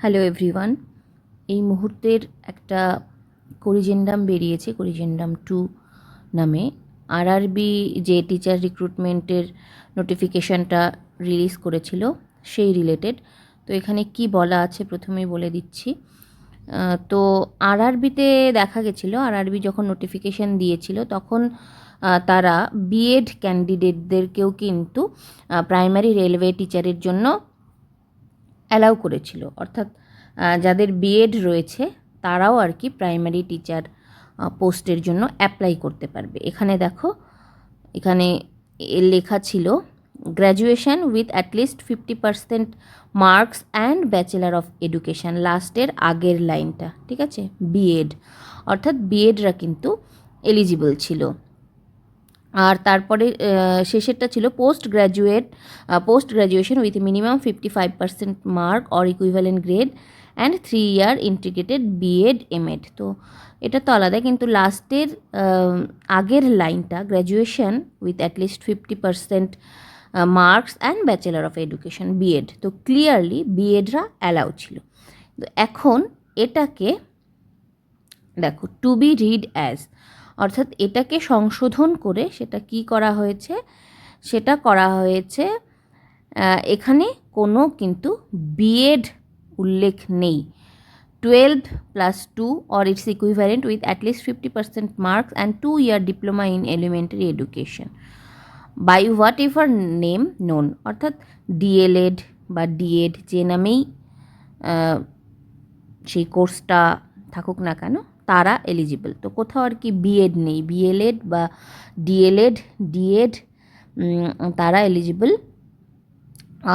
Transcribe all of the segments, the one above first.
Hello everyone এই মুহূর্তের একটা করিজেন্ডাম বেরিয়েছে, করিজেন্ডাম টু নামে। আরআরবি যে টিচার রিক্রুটমেন্টের নোটিফিকেশানটা রিলিজ করেছিল, সেই রিলেটেড তো এখানে কি বলা আছে প্রথমেই বলে দিচ্ছি। তো আরআরবিতে দেখা গেছিল আরআরবি যখন নোটিফিকেশান দিয়েছিল, তখন তারা বিএড ক্যান্ডিডেটদেরকেও কিন্তু প্রাইমারি রেলওয়ে টিচারের জন্য অ্যালাউ করেছিল। অর্থাৎ যাদের বিএড রয়েছে, তারাও আর কি প্রাইমারি টিচার পোস্টের জন্য অ্যাপ্লাই করতে পারবে। এখানে দেখো, এখানে লেখা ছিল graduation with at least fifty percent marks and bachelor of education লাস্টের আগের লাইনটা, ঠিক আছে? বিএড অর্থাৎ বিএডরা কিন্তু এলিজিবল ছিল। আর তারপরে শেষেরটা ছিল post graduate post graduation with minimum fifty five percent mark or equivalent grade and three year integrated BEd MEd তো এটা তো আলাদা, কিন্তু লাস্টের আগের লাইনটা graduation with at least fifty percent marks and bachelor of education BEd তো clearly বিএডরা অ্যালাউ ছিল। তো এখন এটাকে, দেখো টু বি রিড অ্যাজ অর্থাৎ এটাকে সংশোধন করে সেটা কি করা হয়েছে? সেটা করা হয়েছে এখানে কোনো কিন্তু বিএড উল্লেখ নেই। Twelve plus two or its equivalent with at least fifty percent marks and two year diploma in elementary education by whatever name known অর্থাৎ ডিএলএড বা ডিএড যে নামেই সেই কোর্সটা থাকুক না কেন তারা এলিজিবল তো কোথাও আর কি বিএড নেই। বিএলএড বা ডিএলএড ডিএড তারা এলিজিবল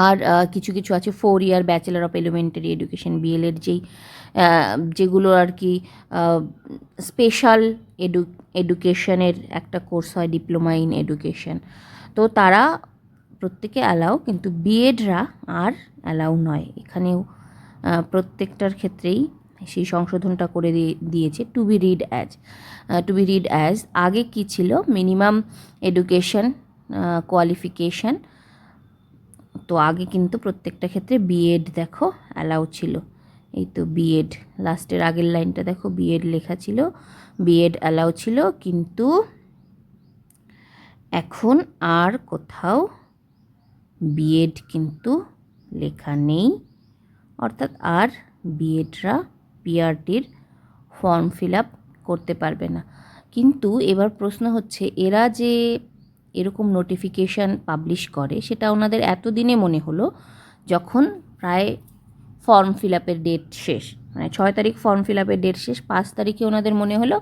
আর কিছু কিছু আছে four year bachelor of elementary education BElEd যেই যেগুলো আর কি স্পেশাল এডু এডুকেশনের একটা কোর্স হয় ডিপ্লোমা ইন এডুকেশন তো তারা প্রত্যেকে অ্যালাউ কিন্তু বিএডরা আর অ্যালাউ নয়। এখানেও প্রত্যেকটার ক্ষেত্রেই সেই সংশোধনটা করে দিয়ে দিয়েছে to be read as to be read as আগে কি ছিল? মিনিমাম এডুকেশন কোয়ালিফিকেশন তো আগে কিন্তু প্রত্যেকটা ক্ষেত্রে বিএড দেখো অ্যালাউ ছিল। এই তো বিএড লাস্টের আগের লাইনটা দেখো বিএড লেখা ছিল বিএড অ্যালাউ ছিল, কিন্তু এখন আর কোথাও বিএড কিন্তু লেখা নেই, অর্থাৎ আর বিএডরা পিআরটির ফর্ম ফিল আপ করতে পারবে না। কিন্তু এবার প্রশ্ন হচ্ছে, এরা যে এরকম নোটিফিকেশান পাবলিশ করে, সেটা ওনাদের এতদিনে মনে হলো যখন প্রায় ফর্ম ফিল আপের ডেট শেষ মানে ছয় তারিখ ফর্ম ফিল আপের ডেট শেষ, পাঁচ তারিখে ওনাদের মনে হলো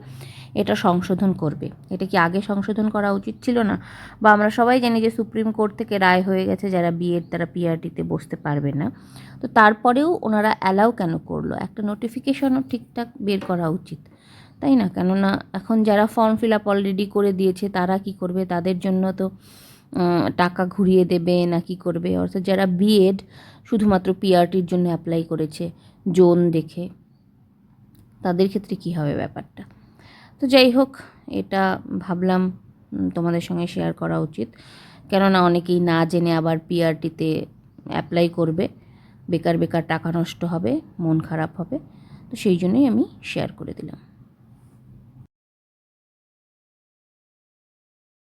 এটা সংশোধন করবে। এটা কি আগে সংশোধন করা উচিত ছিল না? বা আমরা সবাই জানি যে সুপ্রিম কোর্ট থেকে রায় হয়ে গেছে যারা বিএড তারা পিআরটিতে বসতে পারবে না। তো তারপরেও ওনারা অ্যালাউ কেন করল? একটা নোটিফিকেশনও ঠিকঠাক বের করা উচিত। তাই না? কেননা এখন যারা ফর্ম ফিল আপ অলরেডি করে দিয়েছে, তারা কি করবে? তাদের জন্য তো টাকা ঘুরিয়ে দেবে না কি করবে? অর্থাৎ যারা বিএড শুধুমাত্র পিআরটির জন্য অ্যাপ্লাই করেছে, জোন দেখে, তাদের ক্ষেত্রে কি হবে ব্যাপারটা? তো যাই হোক, এটা ভাবলাম তোমাদের সঙ্গে শেয়ার করা উচিত। কেননা অনেকেই না জেনে আবার পিআরটিতে অ্যাপ্লাই করবে। বেকার বেকার টাকা নষ্ট হবে, মন খারাপ হবে। তো সেই জন্যই আমি শেয়ার করে দিলাম।